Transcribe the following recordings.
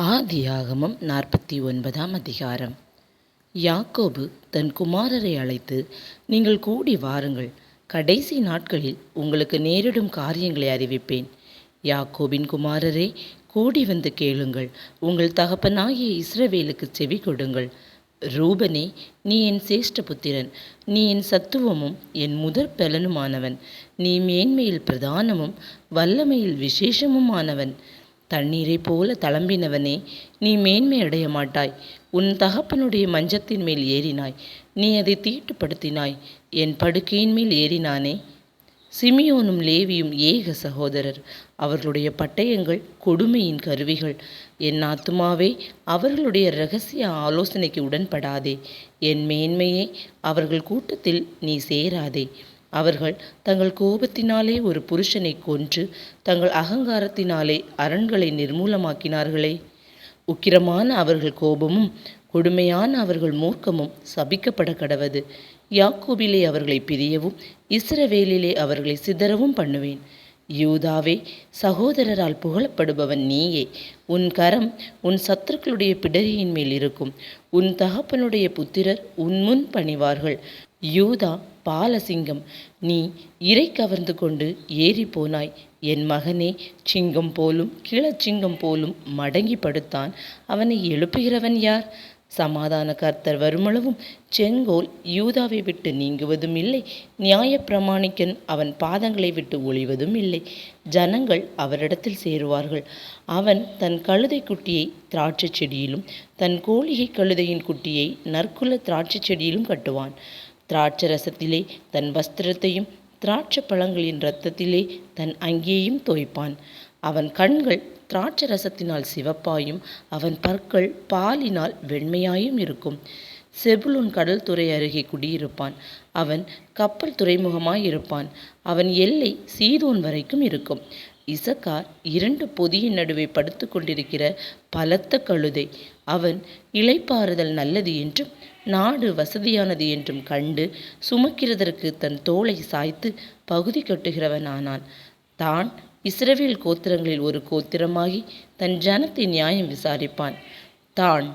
ஆதியாகமம் நாற்பத்தி ஒன்பதாம் அதிகாரம். யாக்கோபு தன் குமாரரை அழைத்து நீங்கள் கூடி வாருங்கள். கடைசி நாட்களில் உங்களுக்கு நேரிடும் காரியங்களை அறிவிப்பேன். யாக்கோபின் குமாரரே கூடி வந்து கேளுங்கள். உங்கள் தகப்பனாகிய இஸ்ரவேலுக்கு செவி கொடுங்கள். ரூபனே நீ என் சேஷ்ட புத்திரன். நீ என் சத்துவமும் என் முதற் பலனுமானவன். நீ மேன்மையில் பிரதானமும் வல்லமையில் விசேஷமுமானவன். தண்ணீரைப் போல தளம்பினவனே நீ மேன்மை அடைய மாட்டாய். உன் தகப்பனுடைய மஞ்சத்தின் மேல் ஏறினாய். நீ அதை தீட்டுப்படுத்தினாய். என் படுக்கையின் மேல் ஏறினானே. சிமியோனும் லேவியும் ஏக சகோதரர். அவர்களுடைய பட்டயங்கள் கொடுமையின் கருவிகள். என் ஆத்துமாவே அவர்களுடைய இரகசிய ஆலோசனைக்கு உடன்படாதே. என் மேன்மையே அவர்கள் கூட்டத்தில் நீ சேராதே. அவர்கள் தங்கள் கோபத்தினாலே ஒரு புருஷனை கொன்று தங்கள் அகங்காரத்தினாலே அரண்களை நிர்மூலமாக்கினார்களே. உக்கிரமான அவர்கள் கோபமும் கொடுமையான அவர்கள் மூர்க்கமும் சபிக்கப்பட கடவது. யாக்கோபிலே அவர்களை பிரியவும் இஸ்ரவேலிலே அவர்களை சிதறவும் பண்ணுவேன். யூதாவே சகோதரரால் புகழப்படுபவன் நீயே. உன் கரம் உன் சத்துருக்களுடைய பிடரியின் மேல் இருக்கும். உன் தகப்பனுடைய புத்திரர் உன் முன் பணிவார்கள். யூதா பாலசிங்கம் நீ இறை கவர்ந்து கொண்டு ஏறி போனாய். என் மகனே சிங்கம் போலும் கிளச்சிங்கம் போலும் மடங்கி படுத்தான். அவனை எழுப்புகிறவன் யார்? சமாதான கர்த்தர் வருமளவும் செங்கோல் யூதாவை விட்டு நீங்குவதும் இல்லை. நியாயப்பிரமாணிக்கன் அவன் பாதங்களை விட்டு ஒளிவதும் இல்லை. ஜனங்கள் அவரிடத்தில் சேருவார்கள். அவன் தன் கழுதை குட்டியை திராட்சை செடியிலும் தன் கோழிகை கழுதையின் குட்டியை நற்குல திராட்சை செடியிலும் கட்டுவான். திராட்சை ரசத்திலே தன் வஸ்திரத்தையும் திராட்சை பழங்களின் இரத்தத்திலே தன் அங்கேயும் தோய்ப்பான். அவன் கண்கள் திராட்சை ரசத்தினால் சிவப்பாயும் அவன் பற்கள் பாலினால் வெண்மையாயும் இருக்கும். செபுலூன் கடல் துறை அருகே குடியிருப்பான். அவன் கப்பல் துறைமுகமாய் இருப்பான் அவன் எல்லை சீதோன் வரைக்கும் இருக்கும். இசக்கார் இரண்டு பொதியின் நடுவே படுத்து கொண்டிருக்கிற பலத்த கழுதை. அவன் இளைப்பாறுதல் நல்லது என்றும் நாடு வசதியானது என்றும் கண்டு சுமக்கிறதற்கு தன் தோளை சாய்த்து பகுதி கட்டுகிறவன் ஆனான் தான் இஸ்ரவேல் கோத்திரங்களில் ஒரு கோத்திரமாகி தன் ஜனத்தை நியாயம் விசாரிப்பான். தான்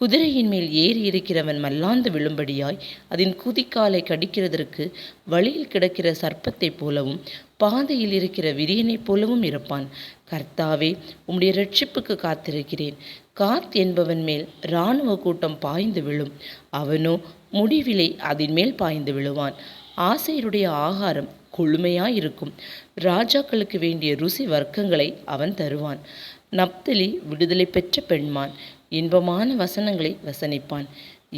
குதிரையின் மேல் ஏறி இருக்கிறவன் மல்லாந்து விழும்படியாய் அதன் குதிக்காலை கடிக்கிறதற்கு வழியில் கிடக்கிற சர்ப்பத்தைப் போலவும் பாதையில் இருக்கிற விரியனைப் போலவும் இருப்பான். கர்த்தாவே உம்முடைய ரட்சிப்புக்கு காத்திருக்கிறேன். காத் என்பவன் மேல் இராணுவ கூட்டம் பாய்ந்து விழும். அவனோ முடிவிலே அதன் மேல் பாய்ந்து விழுவான். ஆசையருடைய ஆகாரம் கொழுமையாயிருக்கும். ராஜாக்களுக்கு வேண்டிய ருசி வர்க்கங்களை அவன் தருவான். நப்தலி விடுதலை பெற்ற பெண்மான். இன்பமான வசனங்களை வசனிப்பான்.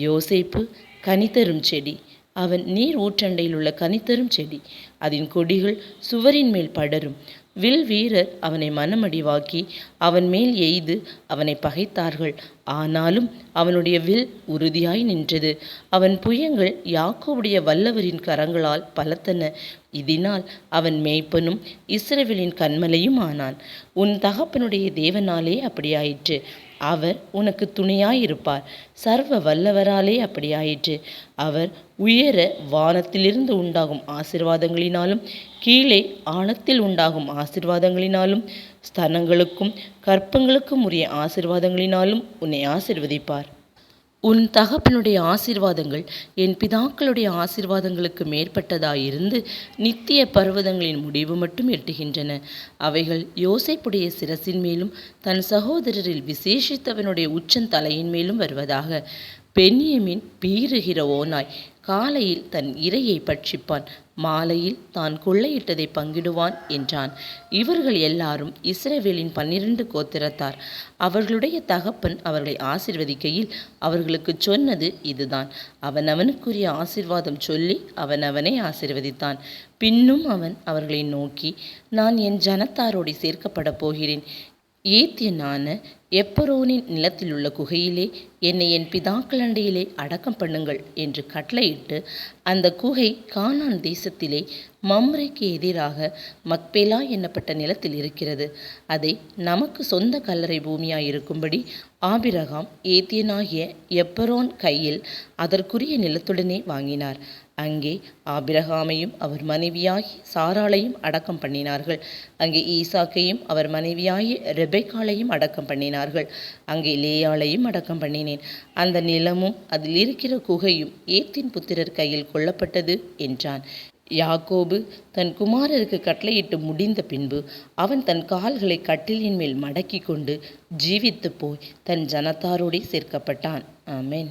யோசைப்பு கனிதரும் செடி. அவன் நீர் ஊற்றண்டையில் உள்ள கனித்தரும் செடி. அதன் கொடிகள் சுவரின் மேல் படரும். வில் வீரர் அவனை மனமடிவாக்கி அவன் மேல் எய்து அவனை பகைத்தார்கள். ஆனாலும் அவனுடைய வில் உறுதியாய் நின்றது. அவன் புயங்கள் யாக்கோவுடைய வல்லவரின் கரங்களால் பலத்தன. இதனால் அவன் மேய்ப்பனும் இஸ்ரவேலின் கண்மலையும் ஆனான். உன் தகப்பனுடைய தேவனாலே அப்படியாயிற்று. அவர் உனக்கு துணையாயிருப்பார். சர்வ வல்லவராலே அப்படியாயிற்று. அவர் உயர வானத்திலிருந்து உண்டாகும் ஆசிர்வாதங்களினாலும் கீழே ஆழத்தில் உண்டாகும் ஆசிர்வாதங்களினாலும் ஸ்தனங்களுக்கும் கற்பங்களுக்கும் உரிய ஆசிர்வாதங்களினாலும் உன்னை ஆசிர்வதிப்பார். உன் தகப்பனுடைய ஆசிர்வாதங்கள் என் பிதாக்களுடைய ஆசிர்வாதங்களுக்கு மேற்பட்டதாயிருந்து நித்திய பர்வதங்களின் முடிவு மட்டும் எட்டுகின்றன. அவைகள் யோசைப்புடைய சிரசின் மேலும் தன் சகோதரரில் விசேஷித்தவனுடைய உச்சந்தலையின் மேலும் வருவதாக பெண்ணியமின் பீறுகிற ஓனாய் காலையில் தன் இரையை பட்சிப்பான். மாலையில் தான் கொள்ளையிட்டதை பங்கிடுவான் என்றான். இவர்கள் எல்லாரும் இஸ்ரேவேலின் பன்னிரண்டு கோத்திரத்தார். அவர்களுடைய தகப்பன் அவர்களை ஆசிர்வதிக்கையில் அவர்களுக்கு சொன்னது இதுதான். அவனவனுக்குரிய ஆசிர்வாதம் சொல்லி அவனவனை ஆசிர்வதித்தான். பின்னும் அவன் அவர்களை நோக்கி நான் என் ஜனத்தாரோடு சேர்க்கப்பட போகிறேன். ஏத்தியனான எப்பரோனின் நிலத்திலுள்ள குகையிலே என்னை என் பிதாக்களண்டையிலே அடக்கம் பண்ணுங்கள் என்று கட்டளையிட்டு அந்த குகை கானான் தேசத்திலே மம்ரைக்கு எதிராக மக்பேலா என்னப்பட்ட நிலத்தில் இருக்கிறது. அதை நமக்கு சொந்த கல்லறை பூமியாக இருக்கும்படி ஆபிரகாம் ஏத்தியனாகிய எப்பரோன் கையில் அதற்குரிய நிலத்துடனே வாங்கினார். அங்கே ஆபிரகாமையும் அவர் மனைவியாகி சாராளையும் அடக்கம் பண்ணினார்கள். அங்கே ஈசாக்கையும் அவர் மனைவியாகி ரெபைக்காலையும் அடக்கம் பண்ணினார்கள். அங்கே லேயாளையும் அடக்கம் பண்ணினேன். அந்த நிலமும் அதில் இருக்கிற குகையும் ஏத்தின் புத்திரர் கையில் கொல்லப்பட்டது என்றான். யாக்கோபு தன் குமாரருக்கு கட்டளையிட்டு முடிந்த பின்பு அவன் தன் கால்களை கட்டிலின் மேல் மடக்கி கொண்டு ஜீவித்து போய் தன் ஜனத்தாரோடே சேர்க்கப்பட்டான். ஆமேன்.